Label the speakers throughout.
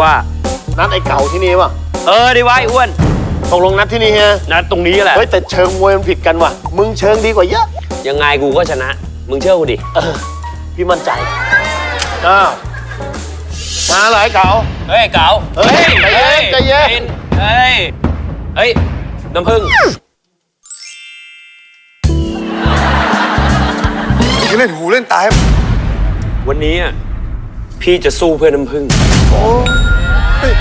Speaker 1: ว่า
Speaker 2: นัดไอ้เก่าที่นี่ป่ะ
Speaker 1: เออดีไว้อ้วน
Speaker 2: ตกลงนัดที่นี่ฮะ
Speaker 1: นัดตรงนี้แหละ
Speaker 2: เฮ้ยแต่เชิงมวยมันผิดกันว่ะ มึงเชิงดีกว่าเยอะ
Speaker 1: ยังไงกูก็ชนะ มึงเชื่อกูดิ
Speaker 2: เออพี่มั่นใจอ้าวมาเหรอไอ้เก่า
Speaker 1: เฮ้ยเก๋า
Speaker 2: เฮ้ยใจเย็นใจเย็น
Speaker 1: เฮ้ยเฮ้ยน้ำผึ้ง
Speaker 3: นี่คือเล่นหูเล่นตาให้
Speaker 1: วันนี้อะ พี่จะสู้เพื่อน้ำผึ้ง
Speaker 3: โอ้ย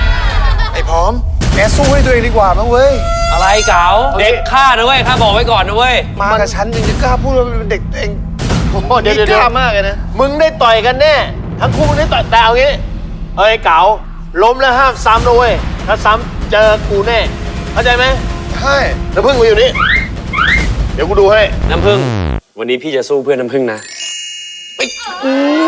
Speaker 3: ไอ้พร้อม แกสู้ให้ตัวเองดีกว่ามั้งเว้ย
Speaker 1: อะไรเก๋าเด็กฆ่านะเว้ยข้าบอกไว้ก่อนนะเว้ย
Speaker 3: มากับฉันยังจะกล้าพูดว่าเป็นเด็กตัวเอง
Speaker 2: โอ้โหเดี๋ยว
Speaker 3: นี่
Speaker 2: เดี๋ยว
Speaker 3: กล้ามากเลยนะ
Speaker 2: มึงได้ต่อยกันแน่ ทั้งคู่มึงได้ต่อยแต่เอางี้เฮ้ยเก๋าล้มแล้วห้ามซ้ำนะเว้ยถ้าซ้ำเจอกูแน่ เข้าใจไหม
Speaker 3: ใช่
Speaker 2: น้ำพึ่งมาอยู่นี่ เดี๋ยวกูดูให้
Speaker 1: น้ำผึ้งวันนี้พี่จะสู้เพื่อน้ำผึ้งนะ
Speaker 2: มึง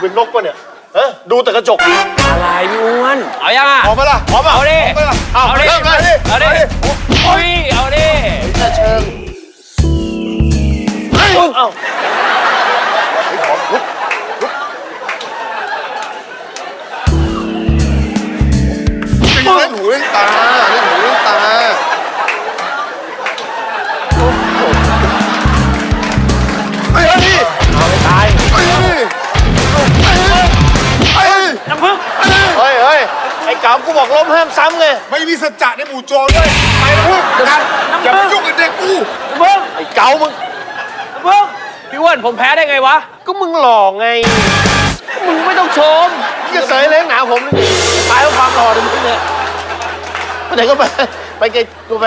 Speaker 2: เป็นนกปะเนี่ยเออดูแต่กระจก
Speaker 1: อะไรพี่อ้วนเอายังอะ
Speaker 3: พร้อมปะล่ะ
Speaker 2: พร้อมเปล่า
Speaker 1: เอาดิ
Speaker 3: พร้อมปะล่ะ
Speaker 2: เอา
Speaker 1: เอาดิ
Speaker 2: เริ่มเลยดิ
Speaker 1: เอาดิโอ้ยเอาดิ
Speaker 2: จะเชิงเอ้าเอ้า
Speaker 3: จะเล่นหูเล่นตา เก๋า
Speaker 2: กูบอกล้มห้ามซ้ำไง
Speaker 3: ไม่มีสัจจะในหมู่โจรด้วยไปนะพวกกันอย่ามายุ่งกับเด็กกู
Speaker 1: น้ำผึ้ง
Speaker 2: ไอ้เก๋ามึง
Speaker 1: น้ำผึ้งพี่อ้วนผมแพ้ได้ไงวะ
Speaker 2: ก็มึงหล่อไง
Speaker 1: มึงไม่ต้องชม
Speaker 2: มึงจะเสยเล้งหนาผมนี่ตายเพราะความหล่อของมึงเนี่ยไปไหนก็ไป ไปไกลกูไป